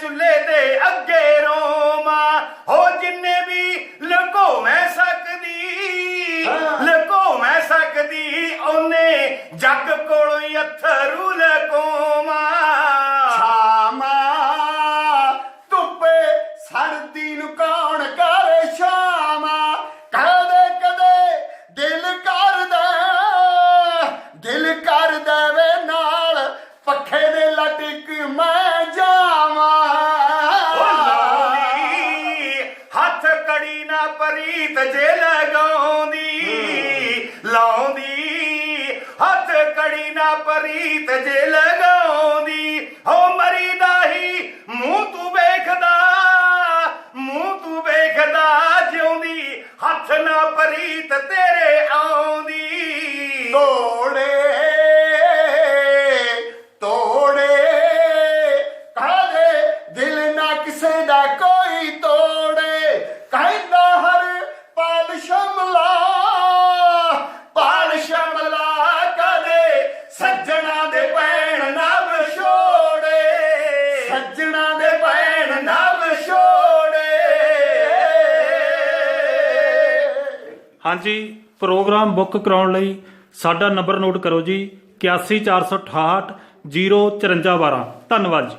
ਚੁੱਲ੍ਹੇ ਦੇ ਅੱਗੇ ਰੋਮਾ ਹੋ ਜਿੰਨੇ ਵੀ ਲਕੋ ਮੈਂ ਸਕਦੀ। ਲਕੋ ਮੈਂ ਸਕਦੀ ਉਹਨੇ ਜੱਗ ਕੋਲੋਂ ਹੀ ਅਥਰੂ ਲਕੋਮਾ ਸ਼ਾਮਾ ਧੁੱਪੇ ਸਰਦੀ ਨੂੰ ਕੌਣ ਕਰੇ ਸ਼ਾਮਾ ਕਦੇ ਕਦੇ ਦਿਲ ਕਰਦਾ ਦਿਲ ਕਰਦਾ ਵੇ ਨਾਲ ਪੱਖੇ ਦੇ ਲਟਕ ਮੈਂ ਪਰੀਤ ਜੇ ਲਗਾਉਂਦੀ, ਲਾਉਂਦੀ, ਹੱਥ ਕੜੀ ਨਾ ਪਰੀਤ ਜੇ ਲਗਾਉਂਦੀ, ਹੋ ਮਰੀਦਾ ਹੀ ਮੂੰਹ ਤੂੰ ਵੇਖਦਾ, ਮੂੰਹ ਤੂੰ ਵੇਖਦਾ ਜਿਉਂਦੀ, ਹੱਥ ਨਾ ਪਰੀਤ ਤੇਰੇ ਆਉਂਦੀ। ਹਾਂਜੀ ਪ੍ਰੋਗਰਾਮ ਬੁੱਕ ਕਰਾਉਣ ਲਈ ਸਾਡਾ ਨੰਬਰ ਨੋਟ ਕਰੋ ਜੀ 81468 05412 ਧੰਨਵਾਦ ਜੀ।